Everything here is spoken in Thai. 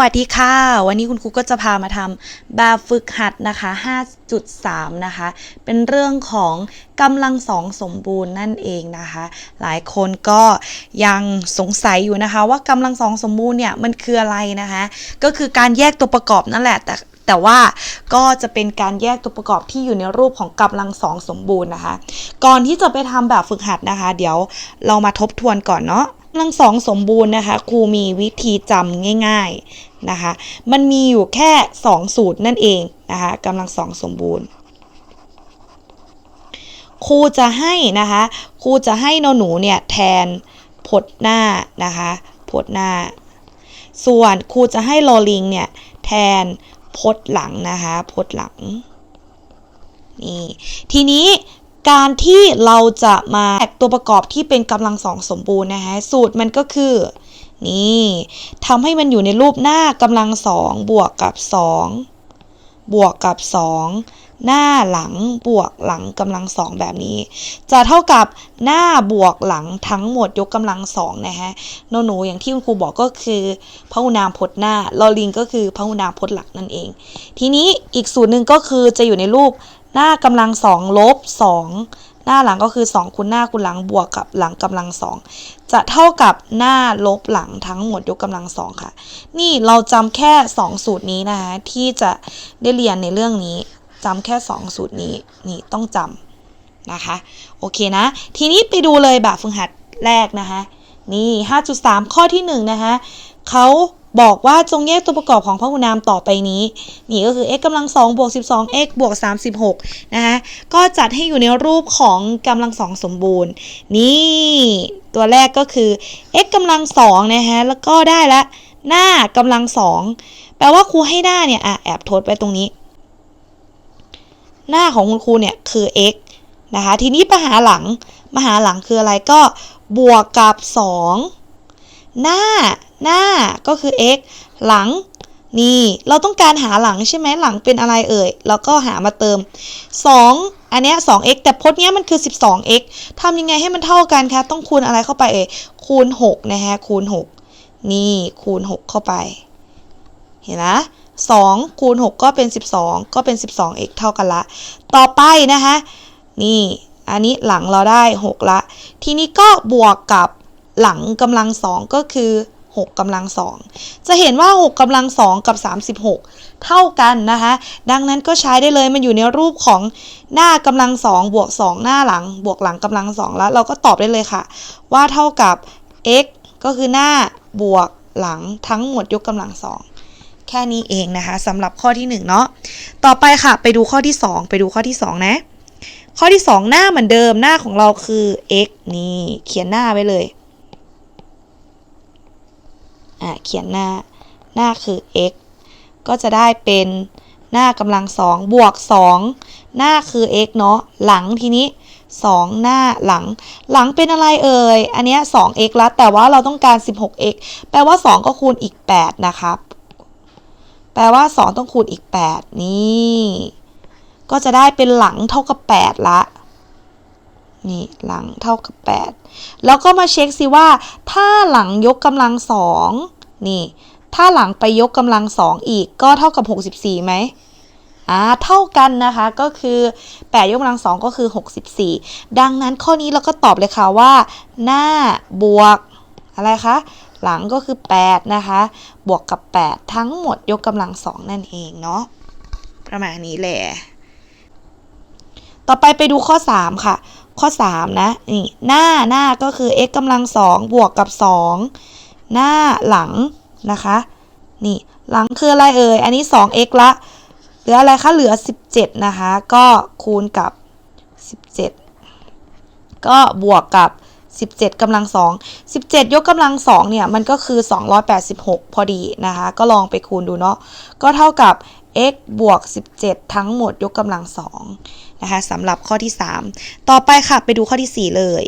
วัสดีค่ะ วันนี้คุณครูก็จะพามาทำแบบฝึกหัดนะคะ 5.3 นะคะ เป็นเรื่องของกำลังสองสมบูรณ์นั่นเองนะคะ หลายคนก็ยังสงสัยอยู่นะคะ ว่ากำลังสองสมบูรณ์เนี่ยมันคืออะไรนะคะ ก็คือการแยกตัวประกอบนั่นแหละแต่แต่ว่าก็จะเป็นการแยกตัวประกอบที่อยู่ในรูปของกำลังสองสมบูรณ์นะคะ ก่อนที่จะไปทำแบบฝึกหัดนะคะ เดี๋ยวเรามาทบทวนก่อนเนาะกำลังสองสมบูรณ์นะคะครูมีวิธีจำง่าย นะคะ มันมีอยู่แค่ 2 สูตรนั่นเองนะคะกำลังสองสมบูรณ์ครูจะให้นะคะครูจะให้นหนูเนี่ยแทนพดหน้านะคะพดหน้า ส่วนครูจะให้ลอลิงเนี่ยแทนพดหลังนะคะพดหลังนี่ทีนี้การที่เราจะมาแยกตัวประกอบที่เป็นกำลังสองสมบูรณ์นะคะสูตรมันก็คือ นี่ทำให้มันอยู่ในรูปหน้ากำลังสองบวกกับสองบวกกับสองหน้าหลังบวกหลังกำลังสองแบบนี้ จะเท่ากับหน้าบวกหลังทั้งหมดยกกำลังสองนะฮะโนหนูอย่างที่คุณครูบอกก็คือพหุนามพจน์หน้าลอลิงก็คือพหุนามพจน์หลักนั่นเอง ทีนี้อีกสูตรหนึ่งก็คือจะอยู่ในรูปหน้ากำลังสองลบสอง หน้าหลังก็คือ 2คูณหน้าคูณหลังบวกกับหลังกำลังสองจะเท่ากับหน้าลบหลังทั้งหมดยกกำลังสองค่ะ นี่เราจำแค่ 2 สูตรนี้นะคะที่จะได้เรียนในเรื่องนี้จำแค่ 2 สูตรนี้นี่ต้องจำนะคะ โอเคนะ ทีนี้ไปดูเลยแบบฝึกหัดแรกนะคะนี่ 5.3 ข้อที่1นะคะเขา บอกว่าจงแยกตัวประกอบของพหุนามต่อไปนี้ นี่ก็คือ x กำลัง2บวก12 x บวก36 นะคะ ก็จัดให้อยู่ในรูปของกำลังสองสมบูรณ์ นี่ ตัวแรกก็คือ x กำลัง2นะคะแล้วก็ได้ละ หน้ากำลัง2แปลว่าครูให้หน้าเนี่ยอะแอบทดไปตรงนี้ หน้าของคุณครูเนี่ยคือ x นะคะ ทีนี้มหาหลังมหาหลังคืออะไรก็บวกกับ 2 หน้า หน้าก็คือ x หลัง นี่ เราต้องการหาหลังใช่ไหมหลังเป็นอะไรเอ่ยแล้วก็หามาเติม 2 อันเนี้ย 2x แต่พจน์เนี้ยมันคือ 12x ทำยังไงให้มันเท่ากันคะ ต้องคูณอะไรเข้าไปเอ่ยคูณ 6 นะฮะ คูณ 6 นี่คูณ 6 เข้าไป เห็นนะ2คูณ 6 ก็เป็น 12 ก็เป็น 12x เท่ากันละ ต่อไปนะคะ นี่ อันนี้หลังเราได้ 6 ละ ทีนี้ก็บวกกับหลังกำลัง 2 ก็คือ 6กำลังสองจะเห็นว่า 6กำลังสองกับ 36 เท่ากันนะคะ ดังนั้นก็ใช้ได้เลยมันอยู่ในรูปของหน้ากำลังสองบวก 2 หน้าหลัง บวกหลังกำลังสองแล้ว เราก็ตอบได้เลยค่ะ ว่าเท่ากับ x ก็คือหน้าบวกหลังทั้งหมดยกกำลังสองแค่นี้เองนะคะสำหรับข้อที่ 1 เนาะต่อไปค่ะ ไปดูข้อที่ 2 ไปดูข้อที่ 2 นะ ข้อที่ 2 หน้าเหมือนเดิมหน้าของเราคือ x นี่เขียนหน้าไว้เลยะเขียนหน้า หน้าคือ x ก็จะได้เป็นหน้ากำลังสองบวก2หน้าคือ x เนาะหลังทีนี้2หน้าหลัง หลังเป็นอะไรเอ่ย อันเนี้ย 2x แล้วแต่ว่าเราต้องการ 16x แปลว่า 2 ก็คูณอีก 8 นะครับ แปลว่า 2 ต้องคูณอีก 8 นี่ ก็จะได้เป็นหลังเท่ากับ 8 ละนี่หลังเท่ากับ 8 แล้วก็มาเช็คซิว่า ถ้าหลังยกกำลังสอง นี่ ถ้าหลังไปยกกำลังสองอีกก็เท่ากับ 64ไหมอ่าเท่ากันนะคะก็คือ 8 ยกกำลังสองก็คือ 64 ดังนั้นข้อนี้เราก็ตอบเลยค่ะว่า หน้าบวกอะไรคะ หลังก็คือ 8 นะคะ บวกกับ 8 ทั้งหมดยกกำลังสองนั่นเองเนาะประมาณนี้แหละต่อไปไปดูข้อ 3 ค่ะ ข้อ 3 นะ นี่ หน้าหน้าก็คือ x กำลังสองบวกกับ 2 หน้าหลังนะคะ นี่หลังคืออะไรเอ่ย อันนี้ 2x ละเหลืออะไรคะเหลือ 17 นะคะ ก็คูณกับ 17 ก็บวกกับ 17กำลัง2 17 ยกกำลัง2เนี่ย มันก็คือ 286 พอดีนะคะ ก็ลองไปคูณดูเนาะก็เท่ากับ x บวก 17 ทั้งหมดยกกำลัง2นะคะสำหรับข้อที่ 3 ต่อไปค่ะ ไปดูข้อที่ 4 เลย